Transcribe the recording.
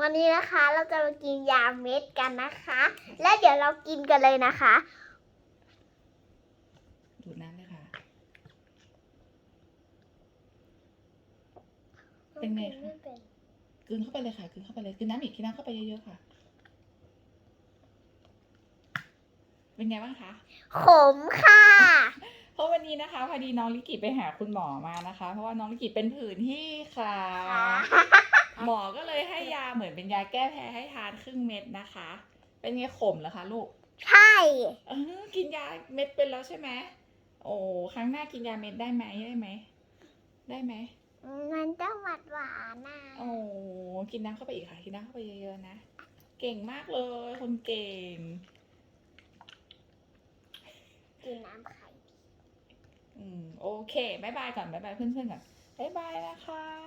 วันนี้นะคะเราจะมากินยาเม็ดกันนะคะ และเดี๋ยวเรากินกันเลยนะคะ ดูดน้ำเลยค่ะ เป็นไงคะม่เป็นกลืนเข้าไปเลยค่ะกลืนเข้าไปเลยกลืนน้ำอีกกินน้ำเข้าไปเยอะๆค่ะ เป็นไงบ้างคะ ขมค่ะ เพราะวันนี้นะคะพอดีน้องลิกิไปหาคุณหมอมานะคะ เพราะว่าน้องลิกิเป็นผื่นที่ขา หมอก็เลยให้ยาเหมือนเป็นยาแก้แพ้ให้ทานครึ่งเม็ดนะคะ เป็นไงขมเหรอคะลูก ใช่เออกินยาเม็ดเป็นแล้วใช่ไหมโอ้ครั้งหน้ากินยาเม็ดได้ไหมได้ไหมได้ไหมมันจะหวานหวานๆนะโอ้กินน้ำเข้าไปอีกค่ะกินน้ำเข้าไปเยอะๆนะ เก่งมากเลยคนเก่ง กินน้ำไข่อืมโอเคบายบายก่อนบายบายเพื่อนๆก่อนบายบายนะคะ